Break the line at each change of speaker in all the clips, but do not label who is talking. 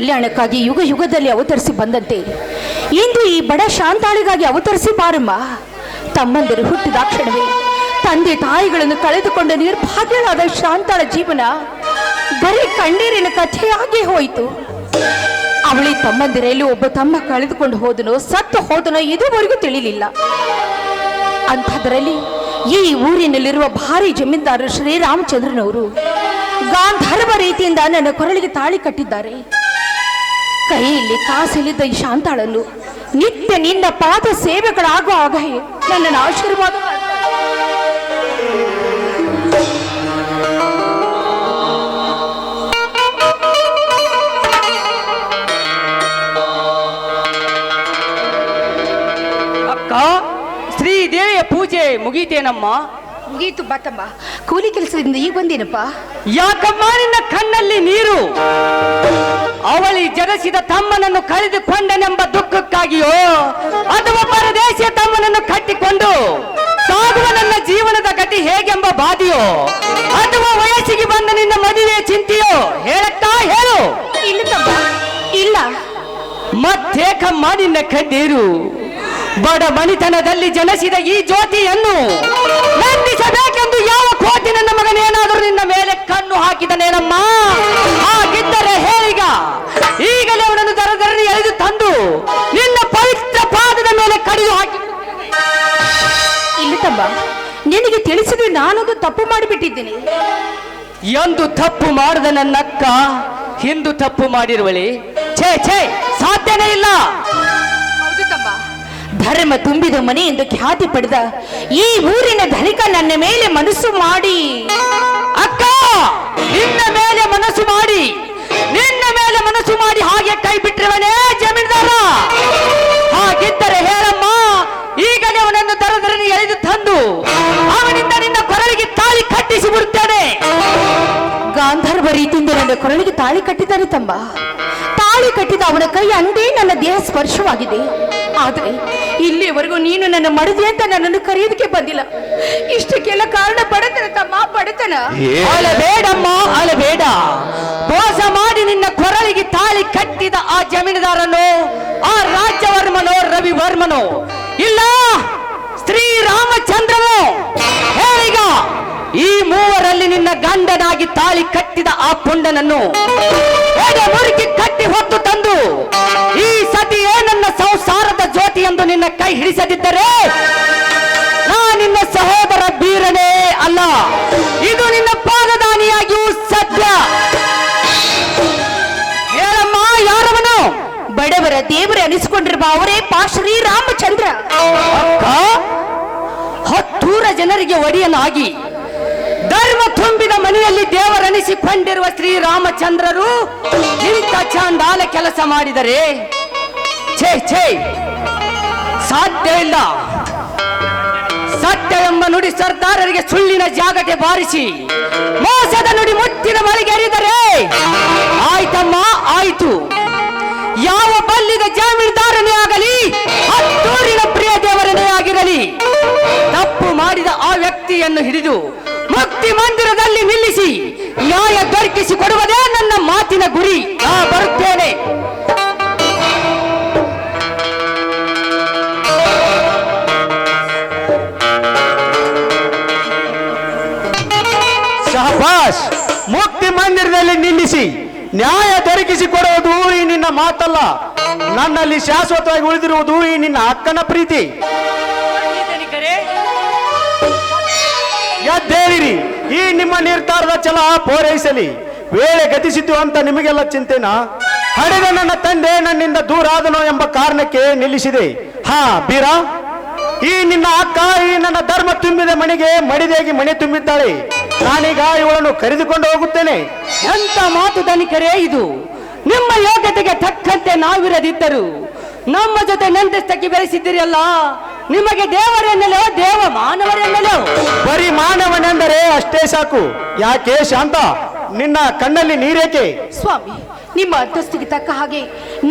ಕಲ್ಯಾಣಕ್ಕಾಗಿ ಯುಗ ಯುಗದಲ್ಲಿ ಅವತರಿಸಿ ಬಂದಂತೆ, ಇಂದು ಈ ಬಡ ಶಾಂತಾಳಿಗಾಗಿ ಅವತರಿಸಿ ಬಾರಮ್ಮ. ತಮ್ಮಂದಿರು ಹುಟ್ಟಿದಾಕ್ಷಣವೇ ತಂದೆ ತಾಯಿಗಳನ್ನು ಕಳೆದುಕೊಂಡ ನಿರ್ಭಾಗ್ಯಳಾದ ಶಾಂತಾಳ ಜೀವನ ಬರೀ ಕಣ್ಣೀರಿನ ಕಥೆಯಾಗಿ ಹೋಯಿತು. ಅವಳಿ ತಮ್ಮಂದಿರಲ್ಲಿ ಒಬ್ಬ ತಮ್ಮ ಕಳೆದುಕೊಂಡು ಹೋದನೋ, ಸತ್ತು ಹೋದನೋ ಇದುವರೆಗೂ ತಿಳಿಲಿಲ್ಲ. ಅಂಥದ್ರಲ್ಲಿ ಈ ಊರಿನಲ್ಲಿರುವ ಭಾರಿ ಜಮೀನ್ದಾರರು ಶ್ರೀರಾಮಚಂದ್ರನವರು ಗಾಂಧರ್ವ ರೀತಿಯಿಂದ ನನ್ನ ಕೊರಳಿಗೆ ತಾಳಿ ಕಟ್ಟಿದ್ದಾರೆ. ಕೈಯಲ್ಲಿ ಕಾಸಿಲಿದ್ದ ಈ ಶಾಂತಾಳನ್ನು ನಿತ್ಯ ನಿನ್ನ ಪಾದ ಸೇವೆಗಳಾಗುವ ಆಗ ನನ್ನನ್ನು ಆಶೀರ್ವಾದ.
ಅಕ್ಕ, ಶ್ರೀದೇವಿಯ ಪೂಜೆ ಮುಗೀತೇನಮ್ಮ
ಮುಗೀತು ಬಾತಮ್ಮ? ಕೂಲಿ ಕೆಲಸದಿಂದ ಈಗ ಬಂದೇನಪ್ಪ?
ಯಾಕಮ್ಮ ನಿನ್ನ ಕಣ್ಣಲ್ಲಿ ನೀರು? ಅವಳಿ ಜಗಸಿದ ತಮ್ಮನನ್ನು ಕಳೆದುಕೊಂಡನೆಂಬ ದುಃಖಕ್ಕಾಗಿಯೋ ಅಥವಾ ಪರದೇಶಿಯ ತಮ್ಮನನ್ನು ಕಟ್ಟಿಕೊಂಡು ಸಾಗುವ ನನ್ನ ಜೀವನದ ಗತಿ ಹೇಗೆಂಬ ಬಾದಿಯೋ ಅಥವಾ ವಯಸ್ಸಿಗೆ ಬಂದ ನಿನ್ನ ಮದುವೆ ಚಿಂತೆಯೋ ಹೇಳತ್ತಾ ಹೇಳು.
ಇಲ್ಲ ಇಲ್ಲ.
ಮತ್ತೇಕಮ್ಮ ನಿನ್ನ ಕಣ್ಣೀರು? ಬಡ ಮನಿತನದಲ್ಲಿ ಜನಿಸಿದ ಈ ಜ್ಯೋತಿಯನ್ನು ನಂದಿಸಬೇಕೆಂದು ಯಾವ ಕೋಟಿ ನನ್ನ ಮಗನೇನಾದರೂ ನಿನ್ನ ಮೇಲೆ ಕಣ್ಣು ಹಾಕಿದನೇನಮ್ಮ ಹಾಗಿದ್ದರೆ ಹೇಳೀಗ ಈಗಲೇ ಅವನನ್ನು ದರದರನಿ ಎಳೆದು ತಂದು ನಿನ್ನ ಪವಿತ್ರ ಪಾದದ ಮೇಲೆ ಕಡಿದು ಹಾಕಿ.
ಇಲ್ಲ ತಮ್ಮ ನಿನಗೆ ತಿಳಿಸಿದ್ರೆ ನಾನೊಂದು ತಪ್ಪು ಮಾಡಿಬಿಟ್ಟಿದ್ದೀನಿ.
ಎಂದು ತಪ್ಪು ಮಾಡಿದ ನನ್ನಕ್ಕ ಹಿಂದು ತಪ್ಪು ಮಾಡಿರುವಳಿ. ಛೇ ಛೇ ಸಾಧ್ಯನೇ ಇಲ್ಲ.
ಧರ್ಮ ತುಂಬಿದ ಮನೆ ಎಂದು ಖ್ಯಾತಿ ಪಡೆದ ಈ ಊರಿನ ಧನಿಕ ನನ್ನ ಮೇಲೆ ಮನಸ್ಸು ಮಾಡಿ.
ಅಕ್ಕ, ನಿನ್ನ ಮೇಲೆ ಮನಸ್ಸು ಮಾಡಿ. ನಿನ್ನ ಮೇಲೆ ಮನಸ್ಸು ಮಾಡಿ ಹಾಗೆ ಕೈ ಬಿಟ್ಟಿರುವನೇ ಜಮೀನ್ದಾರ. ಹಾಗಿದ್ದರೆ ಹೇಳಮ್ಮ ಈಗಲೇ ಅವನನ್ನು ತರದರನ್ನು ಎಳೆದು ತಂದು, ಅವನಿಂದ ನಿನ್ನ ಕೊರಳಿಗೆ ತಾಳಿ ಕಟ್ಟಿಸಿ ಬಿಡುತ್ತೇನೆ.
ಗಾಂಧರ್ವ ರೀತಿಯಿಂದ ನನ್ನ ಕೊರಳಿಗೆ ತಾಳಿ ಕಟ್ಟಿದ್ದಾರೆ ತಮ್ಮ. ತಾಳಿ ಕಟ್ಟಿದ ಅವನ ಕೈ ಅಂದೇ ನನ್ನ ದೇಹ ಸ್ಪರ್ಶವಾಗಿದೆ. ಆದರೆ ಇಲ್ಲಿವರೆಗೂ ನೀನು ನನ್ನ ಮಡದಿ ಅಂತ ನನ್ನನ್ನು ಕರೆಯೋದಕ್ಕೆ ಬಂದಿಲ್ಲ. ಇಷ್ಟಕ್ಕೆಲ್ಲ ಕಾರಣ ಬಡತನ ತಮ್ಮ ಬಡತನ
ಅಲ ಬೇಡ ಮೋಸ ಮಾಡಿ ನಿನ್ನ ಕೊರಳಿಗೆ ತಾಳಿ ಕಟ್ಟಿದ ಆ ಜಮೀನುದಾರನು ಆ ರಾಜ್ಯವರ್ಮನೋ ರವಿವರ್ಮನೋ. ಇಲ್ಲ ಶ್ರೀರಾಮಚಂದ್ರನು ತಾಳಿ ಕಟ್ಟಿದ ಆ ಪುಂಡನನ್ನು ಮುರುಕಿ ಕಟ್ಟಿ ಹೊತ್ತು ತಂದು ಈ ಸತಿಯೇ ನನ್ನ ಸಂಸಾರದ ಜ್ಯೋತಿ ಎಂದು ನಿನ್ನ ಕೈ ಹಿಡಿಸದಿದ್ದರೆ ನಾ ನಿನ್ನ ಸಹೋದರ ಬೀರನೇ ಅಲ್ಲ. ಇದು ನಿನ್ನ ಪಾದದಾನಿಯಾಗಿಯೂ ಸತ್ಯ ಹೇಳಮ್ಮ ಯಾರವನು?
ಬಡವರ ದೇವರೇ ಅನಿಸಿಕೊಂಡಿರುವ ಅವರೇ ಪಾ ಶ್ರೀರಾಮಚಂದ್ರ
ಅಕ್ಕ ಹತ್ತೂರ ಜನರಿಗೆ ಒಡೆಯನಾಗಿ ಧರ್ಮ ತುಂಬಿದ ಮನೆಯಲ್ಲಿ ದೇವರನಿಸಿಕೊಂಡಿರುವ ಶ್ರೀರಾಮಚಂದ್ರರು ಇಂಥ ಚಾಂದಾಲ ಕೆಲಸ ಮಾಡಿದರೆ, ಛೇ ಛೇ ಸಾಧ್ಯ ಇಲ್ಲ ಸತ್ಯ ಎಂಬ ನುಡಿ ಸರ್ದಾರರಿಗೆ ಸುಳ್ಳಿನ ಜಾಗಟೆ ಬಾರಿಸಿ, ಮೋಸದ ನುಡಿ ಮುತ್ತಿನ ಮಳೆಗೆ ಅರಿದರೆ ಆಯ್ತಮ್ಮ, ಆಯ್ತು. ಯಾವ ಬಲ್ಲಿದ ಜಾಮೀನ್ದಾರನೇ ಆಗಲಿ, ಹತ್ತೂರಿನ ಪ್ರಿಯ ದೇವರನೇ ಆಗಿರಲಿ. ತಪ್ಪು ಮಾಡಿದ ಆ ವ್ಯಕ್ತಿಯನ್ನು ಹಿಡಿದು ಮುಕ್ತಿ ಮಂದಿರದಲ್ಲಿ ನಿಲ್ಲಿಸಿ ನ್ಯಾಯ ದೊರಕಿಸಿ ಕೊಡುವುದೇ ನನ್ನ ಮಾತಿನ ಗುರಿ. ಆ ಬರುತ್ತೇನೆ.
ಶಹಬಾಸ್ ಮುಕ್ತಿ ಮಂದಿರದಲ್ಲಿ ನಿಲ್ಲಿಸಿ ನ್ಯಾಯ ದೊರಕಿಸಿ ಕೊಡುವುದು ಈ ನಿನ್ನ ಮಾತಲ್ಲ. ನನ್ನಲ್ಲಿ ಶಾಶ್ವತವಾಗಿ ಉಳಿದಿರುವುದು ಈ ನಿನ್ನ ಅಕ್ಕನ ಪ್ರೀತಿ. ಎದ್ದೇಳಿರಿ ಈ ನಿಮ್ಮ ನಿರ್ಧಾರದ ಛಲ ಪೂರೈಸಲಿ. ವೇಳೆ ಗತಿಸಿತು ಅಂತ ನಿಮಗೆಲ್ಲ ಚಿಂತೆನಾ? ಹಡೆದ ನನ್ನ ತಂದೆ ನನ್ನಿಂದ ದೂರ ಆದನೋ ಎಂಬ ಕಾರಣಕ್ಕೆ ನಿಲ್ಲಿಸಿದೆ. ಹಾ, ಬೀರ? ಈ ನಿನ್ನ ಅಕ್ಕ, ಈ ನನ್ನ ಧರ್ಮ ತುಂಬಿದ ಮನೆಗೆ ಮಡಿದೇಗಿ ಮನೆ ತುಂಬಿದ್ದಾಳೆ. ನಾನೀಗ ಇವಳನ್ನು ಕರೆದುಕೊಂಡು ಹೋಗುತ್ತೇನೆ.
ಎಂತ ಮಾತು ಧನಿಕರೇ ಇದು? ನಿಮ್ಮ ಯೋಗ್ಯತೆಗೆ ತಕ್ಕಂತೆ ನಾವಿರದಿದ್ದರು ನಮ್ಮ ಜೊತೆ ನಂತಸ್ತಕ್ಕೆ ಬೆಳೆಸಿದ್ದೀರಲ್ಲ ನಿಮಗೆ ದೇವರೆನ್ನಲೋ ದೇವ ಮಾನವರೆನ್ನಲೋ
ಬರೀ ಮಾನವನೆಂದರೆ ಅಷ್ಟೇ ಸಾಕು. ಯಾಕೆ ಶಾಂತ? ನಿನ್ನ ಕಣ್ಣಲ್ಲಿ ನೀರೇಕೆ?
ಸ್ವಾಮಿ ನಿಮ್ಮ ಅಂತಸ್ತಿಗೆ ತಕ್ಕ ಹಾಗೆ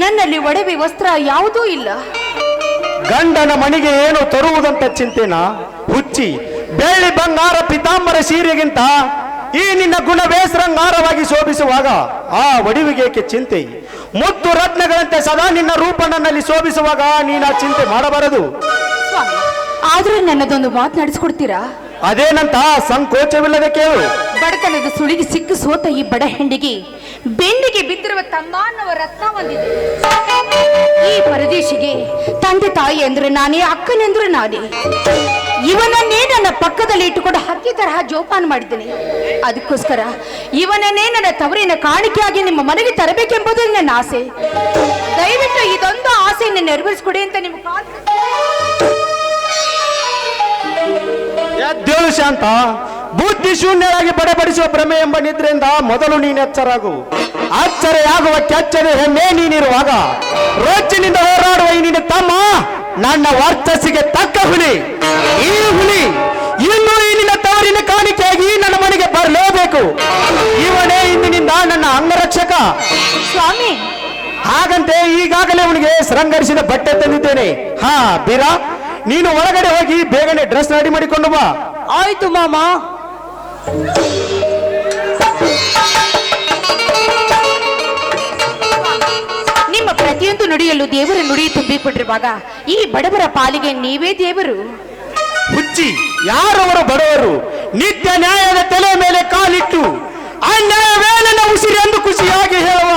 ನನ್ನಲ್ಲಿ ಒಡವೆ ವಸ್ತ್ರ ಯಾವುದೂ ಇಲ್ಲ.
ಗಂಡನ ಮನೆಗೆ ಏನು ತರುವುದಂತ ಚಿಂತೆನ? ಹುಚ್ಚಿ ಬೆಳ್ಳಿ ಬಂಗಾರ ಪಿತಾಂಬರ ಸೀರೆಗಿಂತ ಈ ನಿನ್ನ ಗುಣವೇ ಶೃಂಗಾರವಾಗಿ ಶೋಭಿಸುವಾಗ ಆ ಒಡಿವಿಗೇಕೆ ಚಿಂತೆ? ಮುತ್ತು ರತ್ನಗಳಂತೆ ಸದಾ ನಿನ್ನ ರೂಪ ನನ್ನಲ್ಲಿ ಶೋಭಿಸುವಾಗ ನೀನು ಆ ಚಿಂತೆ ಮಾಡಬಾರದು.
ಸ್ವಾಮಿ ಆದ್ರೂ ನನ್ನದೊಂದು ಮಾತನಾಡಿಸ್ಕೊಡ್ತೀರಾ
ಅದೇನಂತ ಸಂಕೋಚವಿಲ್ಲದೆ ಕೇಳು.
ಬಡತನದ ಸುಳಿಗೆ ಸಿಕ್ಕು ಸೋತ ಈ ಬಡ ಹೆಂಡಿಗೆ ಬೆನ್ನಿಗೆ ಬಿದ್ದಿರುವ ತಮ್ಮ ಅನ್ನುವ ರತ್ನ ಹೊಂದಿದೆ. ಈ ಪರದೇಶಿಗೆ ತಂದೆ ತಾಯಿ ಅಂದ್ರೆ ನಾನೇ ಅಕ್ಕನೆಂದ್ರೆ ನಾನೇ. ಇವನನ್ನೇ ನನ್ನ ಪಕ್ಕದಲ್ಲಿ ಇಟ್ಟುಕೊಂಡು ಹಕ್ಕಿ ತರಹ ಜೋಪಾನ ಮಾಡಿದ್ದೀನಿ. ಅದಕ್ಕೋಸ್ಕರ ಇವನನ್ನೇ ನನ್ನ ತವರಿನ ಕಾಣಿಕೆಯಾಗಿ ನಿಮ್ಮ ಮನೆಗೆ ತರಬೇಕೆಂಬುದು ನನ್ನ ಆಸೆ. ದಯವಿಟ್ಟು ಇದೊಂದು ಆಸೆಯನ್ನು ನೆರವೇರಿಸ್ಕೊಡಿ ಅಂತ ಕಾಲ್
ಎದ್ದೇಳು ಶಾಂತ? ಬುದ್ಧಿ ಶೂನ್ಯರಾಗಿ ಬಡಬಡಿಸುವ ಭ್ರಮೆ ಎಂಬ ನಿದ್ರೆಯಿಂದ ಮೊದಲು ನೀನು ಎಚ್ಚರಾಗು. ಆಗುವ ಕೆಚ್ಚದ ಹೆಮ್ಮೆ ನೀನಿರುವಾಗ, ರೋಚಿನಿಂದ ಹೋರಾಡುವ ಈ ನಿನ್ನ ತಮ್ಮ ನನ್ನ ವರ್ಚಸ್ಸಿಗೆ ತಕ್ಕ ಹುಲಿ ಈ ಹುಲಿ ಇನ್ನು ನಿನ್ನ ತವರಿನ ಕಾಣಿಕೆಯಾಗಿ ನನ್ನ ಮನೆಗೆ ಬರಲೇಬೇಕು. ಇವನೇ ಇಂದಿನಿಂದ ನನ್ನ ಅಂಗರಕ್ಷಕ.
ಸ್ವಾಮಿ.
ಹಾಗಂತೆ ಈಗಾಗಲೇ ಅವನಿಗೆ ಶೃಂಗರಿಸಿದ ಬಟ್ಟೆ ತಂದಿದ್ದೇನೆ. ಹಾ ಬೀರಾ ನೀನು ಒಳಗಡೆ ಹೋಗಿ ಬೇಗನೆ ಡ್ರೆಸ್ ರೆಡಿ ಮಾಡಿಕೊಂಡು ಬಾ.
ಆಯ್ತು ಮಾಮ.
ಪ್ರತಿಯೊಂದು ನುಡಿಯಲ್ಲೂ ದೇವರ ನುಡಿ ತುಂಬಿಕೊಂಡಿರುವಾಗ ಈ ಬಡವರ ಪಾಲಿಗೆ ನೀವೇ ದೇವರು.
ಹುಚ್ಚಿ, ಯಾರವರು ಬಡವರು? ನಿತ್ಯ ನ್ಯಾಯದ ತಲೆ ಮೇಲೆ ಕಾಲಿಟ್ಟು ಅನ್ಯಾಯ ಉಸಿರಿ ಎಂದು ಖುಷಿಯಾಗಿ ಹೇಳುವ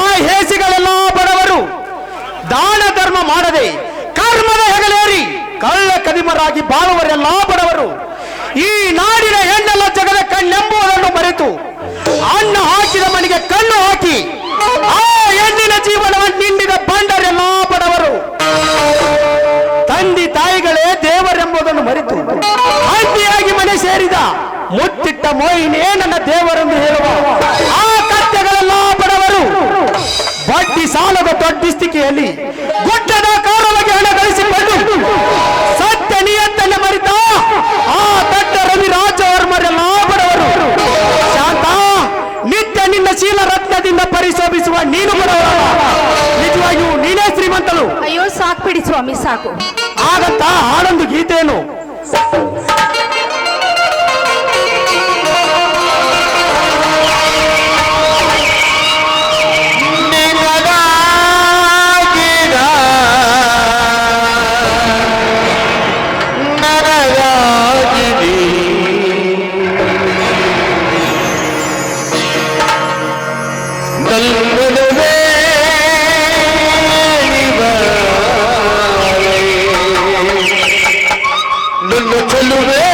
ಆ ಹೇಸಿಗಳೆಲ್ಲ ಬಡವರು. ದಾನ ಧರ್ಮ ಮಾಡದೆ, ಕರ್ಮದ ಹೆಗಲೇರಿ, ಕಳ್ಳ ಕದಿಮರಾಗಿ ಬಾಳುವರೆಲ್ಲ ಬಡವರು. ಈ ನಾಡಿನ ಹೆಣ್ಣೆಲ್ಲ ಜಗದ ಕಣ್ಣೆಂಬುವುದನ್ನು ಮರೆತು ಅನ್ನ ಹಾಕಿದ ಮನೆಗೆ ಕಣ್ಣು ಹಾಕಿ. ಆ ಹೆಣ್ಣಿನ ಜೀವನವನ್ನು ನಿಂಡಿದ ಬಂಡರೆಲ್ಲ ಬಡವರು ತಂದೆ ತಾಯಿಗಳೇ ದೇವರೆಂಬುದನ್ನು ಮರೆತು ಹಂದಿಯಾಗಿ ಮನೆ ಸೇರಿದ ಮುತ್ತಿಟ್ಟ ಮೋಹಿನಿಯೇ ನನ್ನ ದೇವರೆಂದು ಹೇಳುವ ಆ ನನ್ನ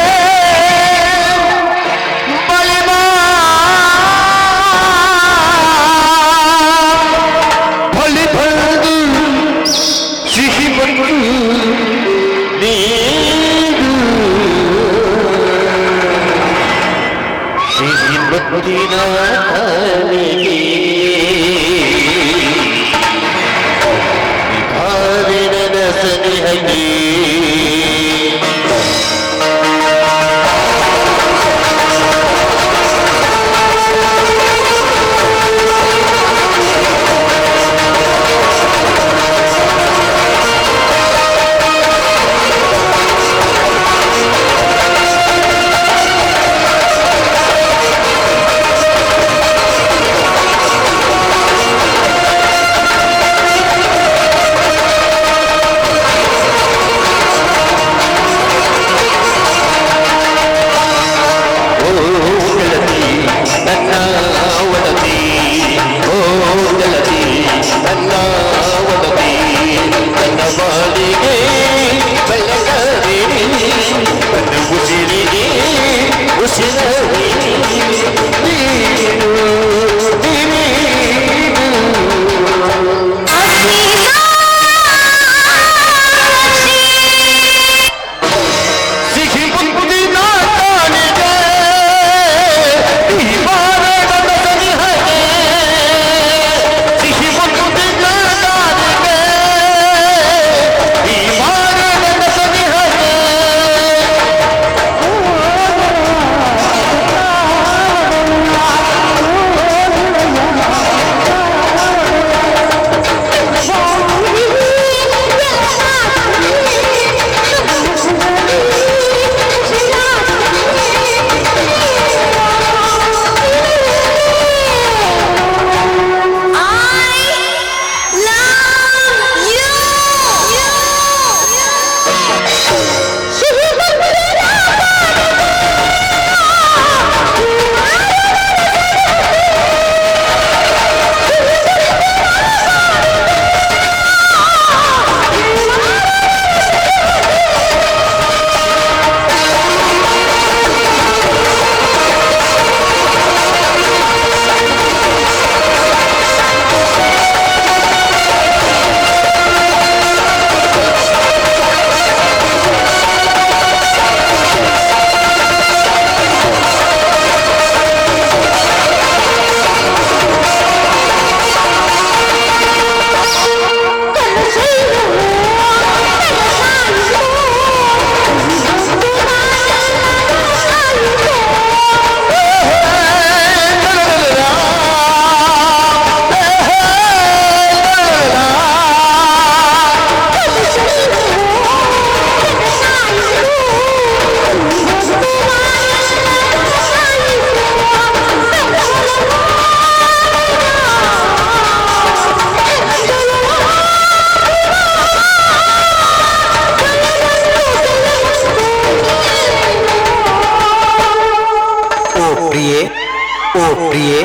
ಓ ಪ್ರಿಯೆ.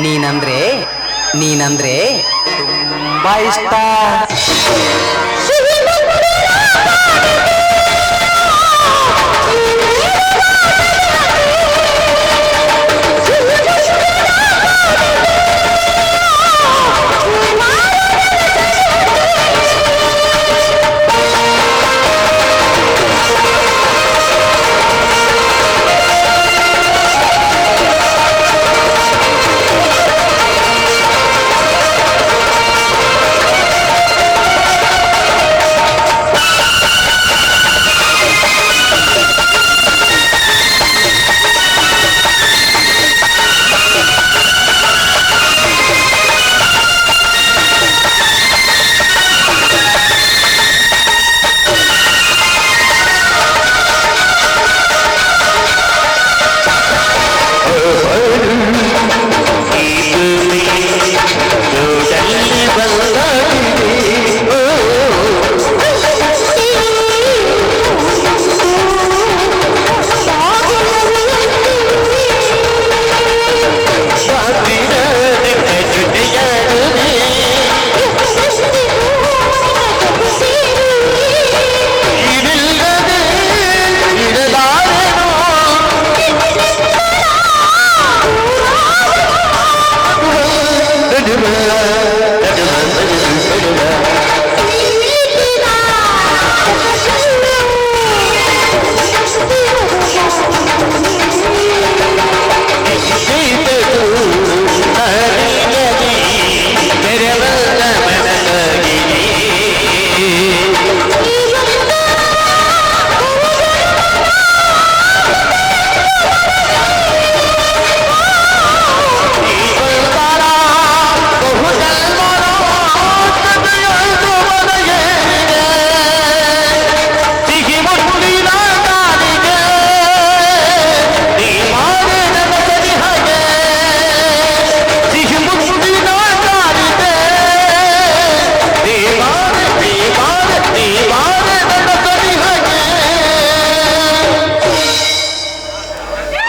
ನೀನಂದ್ರೆ ನೀನಂದ್ರೆ ತುಂಬಾ ಇಷ್ಟ.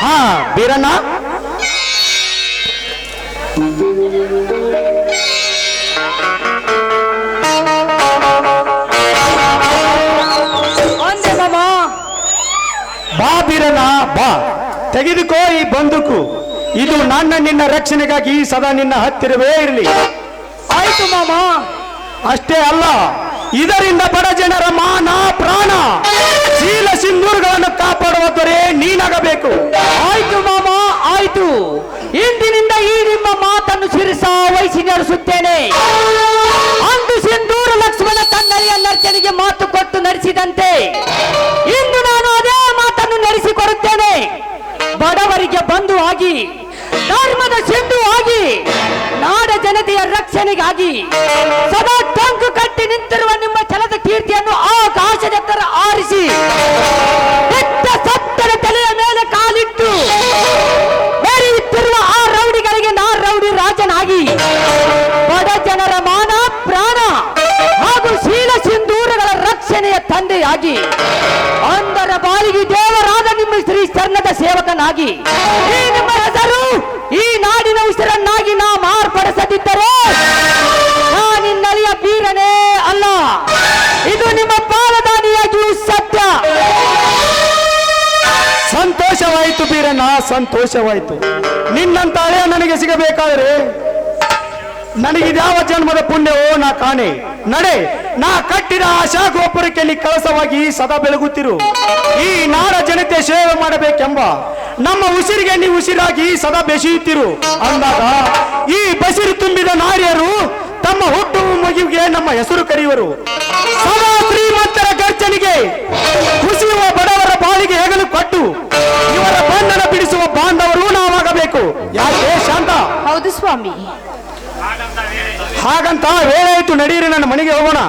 ಹಾ ಬೀರಣ್ಣ. ಬಾ ಬೀರಣ್ಣ ಬಾ. ತೆಗೆದುಕೋ ಈ ಬಂದೂಕು. ಇದು ನನ್ನ ನಿನ್ನ ರಕ್ಷಣೆಗಾಗಿ ಸದಾ ನಿನ್ನ ಹತ್ತಿರವೇ ಇರಲಿ.
ಆಯ್ತು ಮಾಮ.
ಅಷ್ಟೇ ಅಲ್ಲ. ಇದರಿಂದ ಬಡ ಜನರ ಮಾನ ಪ್ರಾಣ. ಶೀಲ ಸಿಂಧೂರುಗಳನ್ನು ಕಾಪಾಡುವ ದೊರೆ ನೀನಾಗಬೇಕು.
ಆಯ್ತು ಮಾಮ, ಆಯ್ತು. ಇಂದಿನಿಂದ ಈ ನಿಮ್ಮ ಮಾತನ್ನು ಶಿರಸ ವಹಿಸಿ ನಡೆಸುತ್ತೇನೆ. ಅಂದು ಸಿಂಧೂರು ಲಕ್ಷ್ಮಣ ತನ್ನರಿಯ ನರ್ಚನಿಗೆ ಮಾತು ಕೊಟ್ಟು ನಡೆಸಿದಂತೆ ಇಂದು ನಾನು ಅದೇ ಮಾತನ್ನು ನಡೆಸಿಕೊಡುತ್ತೇನೆ. ಬಡವರಿಗೆ ಬಂಧು ಆಗಿ, ಧರ್ಮದ ಸಿಂಧು ಆಗಿ, ನಾಡ ಜನತೆಯ ರಕ್ಷಣೆಗಾಗಿ ಸದಾ
ಸಂತೋಷವಾಯಿತು. ನಿನ್ನಂತ ಹಳೆಯ ನನಗೆ ಸಿಗಬೇಕಾದ್ರೆ ನನಗಿದ್ಯಾವ ಜನ್ಮದ ಪುಣ್ಯವೋ ನಾ ಕಾಣೆ. ನಡೆ, ನಾ ಕಟ್ಟಿದ ಆಶಾ ಗೋಪುರಕ್ಕೆ ಕಳಸವಾಗಿ ಸದಾ ಬೆಳಗುತ್ತಿರು. ಈ ನಾಡ ಜನತೆ ಸೇವೆ ಮಾಡಬೇಕೆಂಬ ನಮ್ಮ ಉಸಿರಿಗೆ ನೀವು ಉಸಿರಾಗಿ ಸದಾ ಬೆಸೆಯುತ್ತಿರು. ಅಂದಾಗ ಈ ಬಸಿರು ತುಂಬಿದ ನಾರಿಯರು ತಮ್ಮ ಹುಟ್ಟು ಮಗುವಿಗೆ ನಮ್ಮ ಹೆಸರು ಕರೆಯುವರು. ಸದಾ ಶ್ರೀಮಂತರ ಗರ್ಜನಿಗೆ ಕುಸಿಯುವ ಬಡವರ ಬಾಳಿಗೆ ಹೆಗಲು ಕೊಟ್ಟು. ಇವರ ಬಂಧನ ಬಿಡಿಸುವ ಬಾಂಧವರು ನಾವಾಗಬೇಕು. ಯಾಕೆ ಶಾಂತ?
ಹೌದು ಸ್ವಾಮಿ.
ಹಾಗಂತ ವೇಳೆ ಆಯ್ತು ನಡೀರಿ ನನ್ನ ಮನೆಗೆ ಹೋಗೋಣ.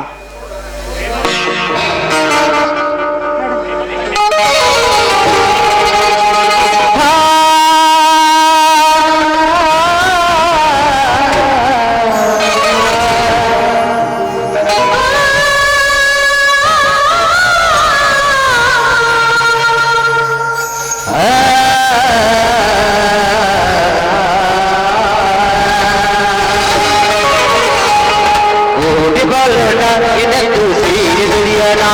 பல எனக்கு செய்தியனா